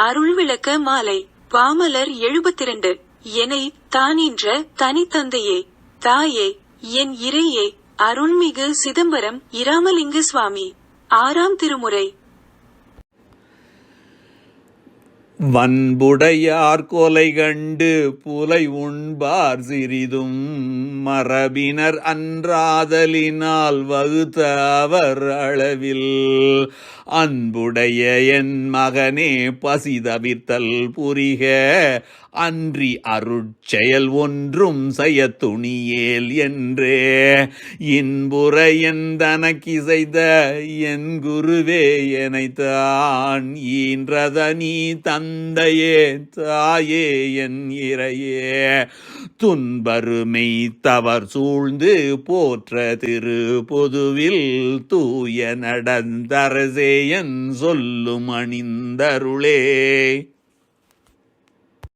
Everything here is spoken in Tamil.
அருள் விளக்க மாலை. பாமலர் எழுபத்திரண்டு. என்னை தானின்ற தனித்தந்தையே. தாயே என் இறையே அருள்மிகு சிதம்பரம் இராமலிங்க சுவாமி. ஆறாம் திருமுறை. வன்புடையார் கொலை கண்டு புலை உண்பார் சிறிதும் மரபினர் அன்றாதலினால் வகுத்த அவர் அளவில். அன்புடைய என் மகனே பசி தவிர்த்தல் புரிக. அன்றி அருட்செயல் ஒன்றும் செய்ய துணியேல் என்றே. இன்புற எந்தனக்கிசைத என் குருவே எனைத்தான் ஈன்றத நீ தன் தந்தையே தாயே என் இறையே. துன்பருமை தவர் சூழ்ந்து போற்ற திரு பொதுவில் தூய நடந்தரசே என் சொல்லும் அணிந்தருளே.